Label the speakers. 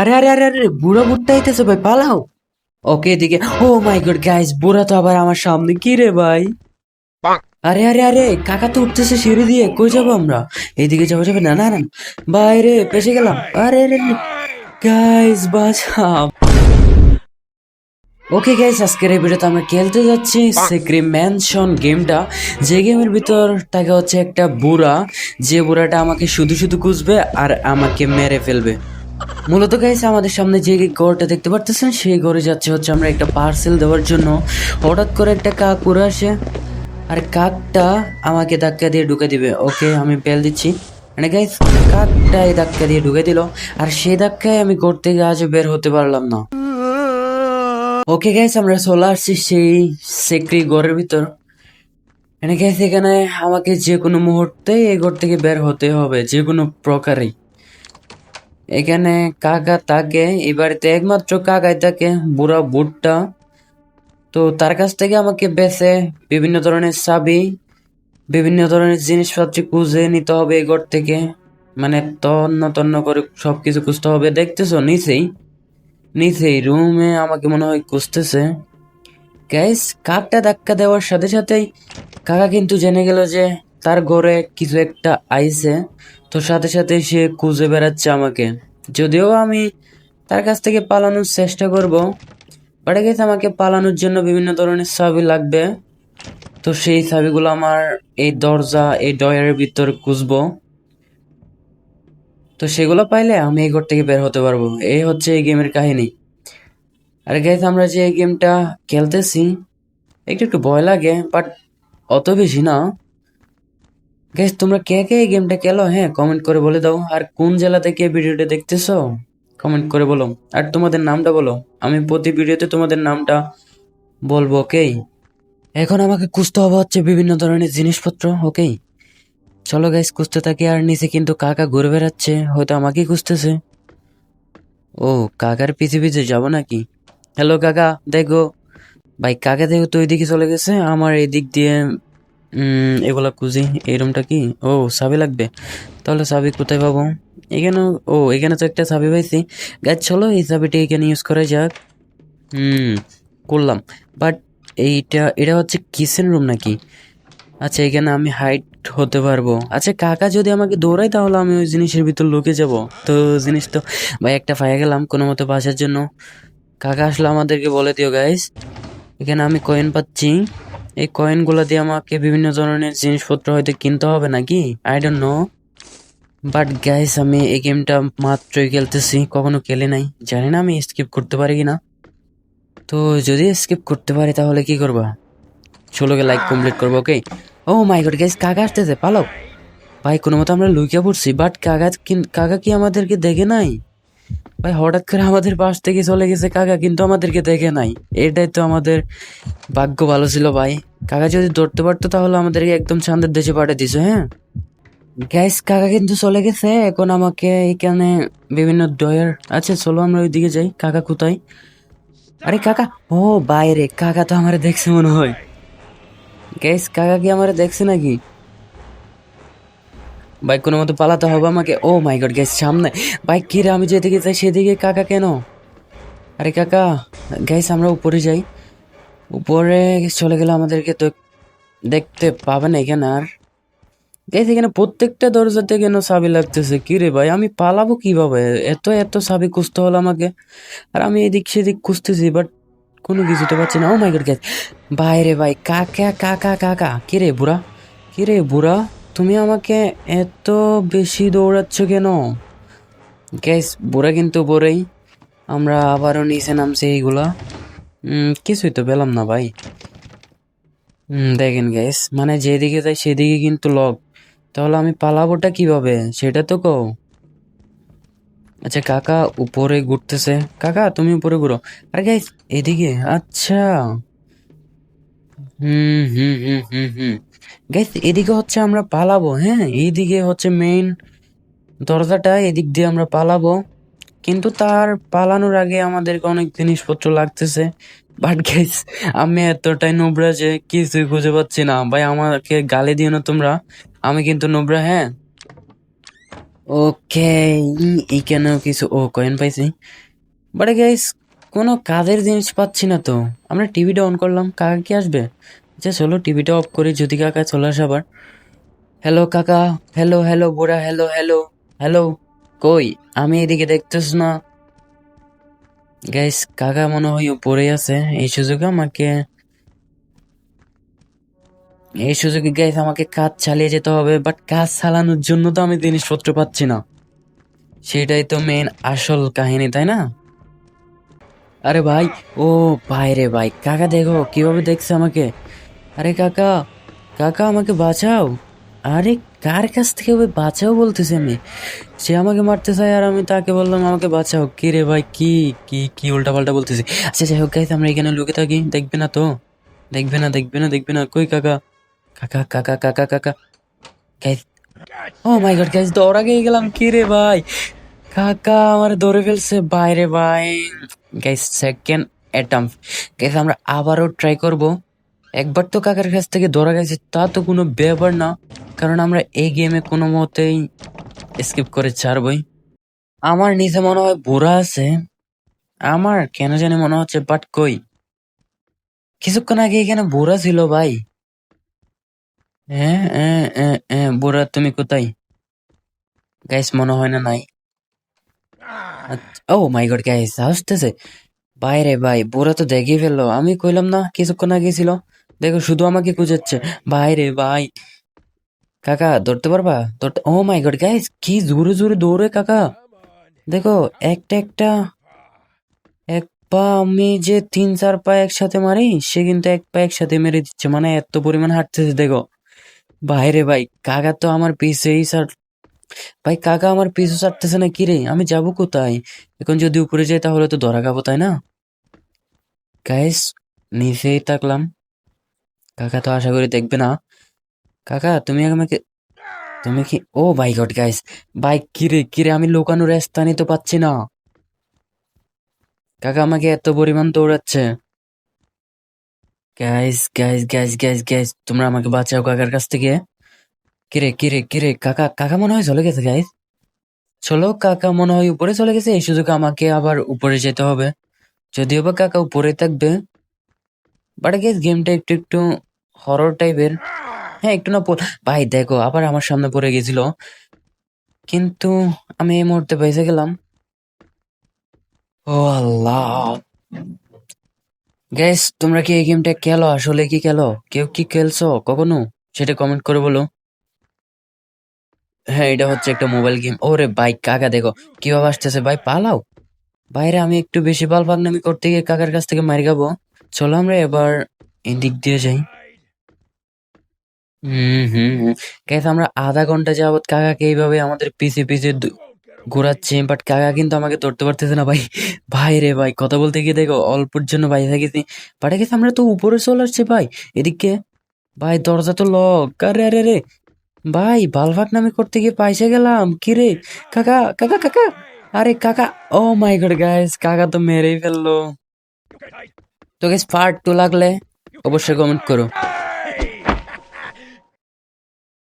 Speaker 1: আরে আরে আরে আরে বুড়া বুড়টা আইতেছে ভাই পালাও। ওকে এদিকে। ও মাই গড গাইস বুড়া তো আবার আমার সামনে। কি রে ভাই? আরে আরে আরে কাকা তো উঠতেছে সিঁড়ি দিয়ে কই যাব আমরা? এইদিকে যাব যাবে না না না বাইরে পেছে গেলাম। আরে আরে গাইস বাঁচাও। ওকে গাইস আজকের এই ভিডিওতে আমরা খেলতে যাচ্ছি সিক্রি ম্যানশন গেমটা যে গেমের ভিতর থাকে হচ্ছে একটা বুড়া। যে বুড়াটা আমাকে শুধু শুধু খুঁজবে আর আমাকে মেরে ফেলবে। মূলত গাইছে আমাদের সামনে যে ঘরটা দেখতে পারতেছেন, সেই ঘরে যাচ্ছে হচ্ছে আমরা একটা পার্সেল দেওয়ার জন্য। হঠাৎ করে একটা কাক উড়ে আসে, আর কাকটা আমাকে ধাক্কা দিয়ে ঢুকে দিবে। ওকে, আমি বেল দিচ্ছি। মানে গাইস কাকটা এই ধাক্কা দিয়ে ঢুকে দিল, আর সেই ধাক্কায় আমি ঘর থেকে আজও বের হতে পারলাম না। ওকে গাইস আমরা চলে আসছি সেই সেক্রি ঘরের ভিতর। মানে গাইস এখানে আমাকে যে কোনো মুহূর্তে এই ঘর থেকে বের হতে হবে যে কোনো প্রকারেই। এখানে কাকা থাকে, এই বাড়িতে একমাত্র কাকাই থাকে, বুড়া বুটটা। তো তার কাছ থেকে আমাকে বেছে, বিভিন্ন ধরনের চাবি, বিভিন্ন ধরনের জিনিসপত্র খুঁজে নিতে হবে এই ঘর থেকে। মানে তন্ন তন্ন করে সবকিছু খুঁজতে হবে, দেখতেছো? নিচেই। নিচেই রুমে আমাকে মনে হয় খুঁজতেছে। গ্যাস কাকটা ধাক্কা দেওয়ার সাথে সাথেই কাকা কিন্তু জেনে গেল যে তার ঘরে কিছু একটা আইছে, তো সাথে সাথে সে খুঁজে বেড়াচ্ছে আমাকে। যদিও আমি তার কাছ থেকে পালানোর চেষ্টা করব বাট গেছে আমাকে পালানোর জন্য বিভিন্ন ধরনের চাবি লাগবে। তো সেই চাবিগুলো আমার এই দরজা, এই ডয়ের ভিতর খুঁজবো। তো সেগুলো পাইলে আমি এই ঘর থেকে বের হতে পারব। এই হচ্ছে এই গেমের কাহিনী। আর গাইজ আমরা যে এই গেমটা খেলতেছি, একটু একটু ভয় লাগে বাট অত বেশি না। গাইজ তোমরা কে কে এই গেমটা খেলো? হ্যাঁ কমেন্ট করে বলে দাও। আর কোন জেলা থেকে ভিডিওটা দেখতেছো? কমেন্ট করে বলো। আর তোমাদের নামটা বলো। আমি প্রতি ভিডিওতে তোমাদের নামটা বলব ওকেই এখন আমাকে খুঁজতে হবে হচ্ছে বিভিন্ন ধরনের জিনিসপত্র ওকেই চলো গাইজ খুঁজতে থাকি। আর নিচে কিন্তু কাকা ঘুরে বেড়াচ্ছে। হয়তো আমাকেই খুঁজতেছে। ও, কাকার পিছে পিছে যাব নাকি? হ্যালো কাকা, দেখো। ভাই, কাকা দেখো তো ওইদিকে চলে গেছে। আমার এই দিক দিয়ে এগুলা খুঁজি এই রুমটা কি? ও, চাবি লাগবে। তাহলে চাবি কোথায় পাবো? এখানে, ও, এখানে তো একটা চাবি পাইছি। গাছ চলো এই চাবিটা এখানে ইউজ করা যাক। হুম করলাম। বাট এইটা, এটা হচ্ছে কিচেন রুম নাকি? আচ্ছা এখানে আমি হাইট হতে পারব। আচ্ছা কাকা যদি আমাকে দৌড়ায়, তাহলে আমি ওই জিনিসের ভিতর লুকে যাব। তো জিনিস তো, ভাই, একটা পাইয়া গেলাম কোনো মতো বাসার জন্য। কাকা আসলে আমাদেরকে বলে দিও গাইস এখানে আমি কয়েন পাচ্ছি। এই কয়েনগুলো দিয়ে আমাকে বিভিন্ন ধরনের জিনিসপত্র হয়তো কিনতে হবে নাকি? I don't know but guys আমি এই গেমটা মাত্রই খেলতেছি। কখনো খেলে নাই। জানি না আমি স্কিপ করতে পারি কি না তো যদি স্কিপ করতে পারি তাহলে কি করবা? ষোলোকে লাইক কমপ্লিট করব ওকে ও মাই গড গাইস কাকা আসতেছে, পালাও। ভাই কোনো মতো আমরা লুকিয়ে পড়ছি বাট কাকা কাকা কি আমাদেরকে দেখে নাই? ভাই, হঠাৎ করে আমাদের পাশ থেকে চলে গেছে কাকা, কিন্তু আমাদেরকে দেখে নাই। এটাই তো আমাদের ভাগ্য ভালো ছিল ভাই। কাকা যদি ধরতে পারতো তাহলে আমাদেরকে একদম চাঁদের দেশে পাঠিয়ে দিছে হ্যাঁ? গ্যাস কাকা কিন্তু চলে গেছে। এখন আমাকে এখানে বিভিন্ন ডয়ার আচ্ছা চলো আমরা ওইদিকে যাই। কাকা কোথায়? আরে কাকা, ও বাইরে। কাকা তো আমার দেখছে মনে হয়। গ্যাস কাকা কি আমার দেখছে নাকি? ভাই, কোনো মতো পালাতে হবে আমাকে? ও মাই গড গ্যাস সামনে। ভাই কি রে আমি যেদিকে যাই সেদিকে কাকা কেন? আরে কাকা গ্যাস আমরা উপরে যাই। উপরে চলে গেলে আমাদেরকে তো দেখতে পাবে না এখানে আর। গ্যাস এখানে প্রত্যেকটা দরজাতে কেন চাবি লাগতেছে। কি রে ভাই, আমি পালাবো কীভাবে? এত এত সাবি খুঁজতে হলো আমাকে। আর আমি এদিক সেদিক খুঁজতেছি বাট কোনো কিছুতে পাচ্ছি না। ও মাই গড গ্যাস বাইরে ভাই, কাকা কাকা কাকা কি রে বুড়া? কি রে বুড়া? তুমি আমাকে এত বেশি দৌড়াচ্ছ কেন? গ্যাস বুড়া কিন্তু বড়ই। আমরা আবারও নিচে নামছি এইগুলা। কিছুই তো পেলাম না ভাই। দেখেন গ্যাস মানে যেদিকে যাই সেদিকে কিন্তু লক তাহলে আমি পালাবোটা কীভাবে? সেটা তো কও। আচ্ছা কাকা উপরে ঘুরতেছে। কাকা, তুমি উপরে ঘুরো। আরে গাইস এদিকে আচ্ছা। গাইস এদিকে হচ্ছে আমরা পালাবো হ্যাঁ? এইদিকে হচ্ছে মেইন দরজাটা, এদিক দিয়ে আমরা পালাবো। কিন্তু তার পালানোর আগে আমাদেরকে অনেক জিনিসপত্র লাগতেছে। বাট গাইস আমি এতটাই নোবরা যে কিছুই খুঁজে পাচ্ছি না। ভাই, আমাকে গালি দিও না তোমরা। আমি কিন্তু নোবরা হ্যাঁ? ওকে এইখানেও কিছু ও কয়েন পাইছি। বাট গাইস কোনো কাজের জিনিস পাচ্ছি না তো। আমরা টিভিটা অন করলাম, কাকা কি আসবে? আচ্ছা চলো, টিভিটা অফ করি, যদি কাকা চলে আসে আবার। হ্যালো কাকা। হ্যালো হ্যালো বুড়া। হ্যালো হ্যালো হ্যালো কই? আমি এদিকে দেখতেছ না। গাইস কাকা মনে হয় উপরে আছে। এই সুযোগে আমাকে এই সুযোগে গাইস আমাকে কাজ চালিয়ে যেতে হবে বাট কাজ চালানোর জন্য তো আমি জিনিসপত্র পাচ্ছি না। সেটাই তো মেন আসল কাহিনী, তাই না? আরে ভাই, ও ভাই রে ভাই, কাকা দেখো, কীভাবে দেখছে আমাকে? আরে কাকা কাকা আমাকে বাঁচাও। আরে কার কাছ থেকে ওই বাঁচাও বলতেছে আমি? সে আমাকে মারতে চায় আর আমি তাকে বললাম আমাকে বাঁচাও। কি রে ভাই, কি কি কি উল্টা পাল্টা বলতেছে? আচ্ছা যাই হোক গাইস আমরা এখানে লুকে থাকি। দেখবে না তো? দেখবে না দেখবে না দেখবে না। কই কাকা? কাকা কাকা কাকা কাকা। Guys oh my God guys দৌড়া গিয়ে গেলাম। কি রে ভাই? কাকা আমার ধরে ফেলছে। বাইরে ভাই। গাইস সেকেন্ড অ্যাটাম গাইস আমরা আবারও ট্রাই করব। একবার তো কাকার কাছ থেকে ধরা গেছে, তা তো কোনো ব্যাপার না। কারণ আমরা এই গেমে কোনো মতেই স্কিপ করে ছাড়বই। আমার নিচে মনে হয় বুড়া আছে। আমার কেন জানি মনে হচ্ছে বাট কই? কিছুক্ষণ আগে এখানে বুড়া ছিল ভাই। হ্যাঁ হ্যাঁ হ্যাঁ হ্যাঁ বুড়া, তুমি কোথায়? গাইস মনে হয় না নাই। ও মাই গড গাইস আসতেছে। বাইরে, ভাই, বুড়া তো দেখেই ফেলল। আমি কইলাম, না, কিছুক্ষণ আগে ছিল। দেখো, শুধু আমাকে খুঁজাচ্ছে। বাইরে, ভাই। কাকা, ধরতে পারবা? ধরতে ও মাই গড কি জোরে জোরে দৌড়ে, কাকা। দেখো, একটা একটা। এক পা আমি যে তিন, চার পা একসাথে মারি, সে কিন্তু এক পা একসাথে মেরে দিচ্ছে। মানে এত পরিমাণ হাঁটতেছে, দেখো। বাইরে, ভাই, কাকা তো আমার পিছেই ভাই, কাকা আমার পিছু ছাড়তেছে না কিরে আমি যাব কোথায়? এখন যদি উপরে যাই তাহলে তো ধরা খাব, তাই না? গাইস নিচেই থাকলাম। কাকা তো আশা করি দেখবে না। কাকা, তুমি আমাকে, তুমি কি, ও মাই গড গাইস ভাই কিরে কিরে আমি লুকানোর স্থানই তো পাচ্ছি না। কাকা আমাকে এত পরিমাণ দৌড়াচ্ছে। Guys guys guys guys guys তোমরা আমাকে বাঁচাও কাকার কাছ থেকে। কিরে কিরে কিরে, কাকা কাকা মনে হয় চলে গেছে গাইস চলো, কাকা মনে হয় উপরে চলে গেছে, এই সুযোগে আমাকে আবার উপরে যেতে হবে। যদিও বা কাকা উপরে থাকবে বাট গেস গেমটা একটু একটু হরর টাইপের হ্যাঁ একটু না ভাই, দেখো, আবার আমার সামনে পড়ে গেছিল। কিন্তু আমি এই মুহূর্তে বেঁচে গেলাম। ও আল্লাহ। গ্যাস তোমরা কি এই গেমটা খেলো? আসলে কি খেলো? কেউ কি খেলছো? কখনো? সেটা কমেন্ট করে বলো। হ্যাঁ এটা হচ্ছে একটা মোবাইল গেম ওরে ভাই, কাকা দেখো, কীভাবে আসতেছে? ভাই, পালাও। বাইরে আমি একটু বেশি বাল পাগনামি করতে গিয়ে কাকার কাছ থেকে মারি খাব। চলো আমরা এবার এদিক দিয়ে যাই। হুম হুম হুম। আমরা আধা ঘণ্টা যাবত কাকাকে এইভাবে আমাদের পিছে পিছে ঘোরাচ্ছি বাট কাকা কিন্তু আমাকে ধরতে পারতেছে না, ভাই। ভাই রে ভাই, কথা বলতে গিয়ে দেখো, অল্পর জন্য বাইরে গেছি বাট গেছে আমরা তো উপরে চলে আসছি, ভাই। এদিকে, ভাই, দরজা তো লক আরে আরে রে ভাই বালভাট নামে করতে গিয়ে পাইসে গেলাম। কিরে কাকা কাকা কাকা! আরে কাকা, ও মাই গড গাইস, কাকা তো মেরেই ফেলল। তো গাইস পার্ট টু লাগলে অবশ্যই কমেন্ট করো।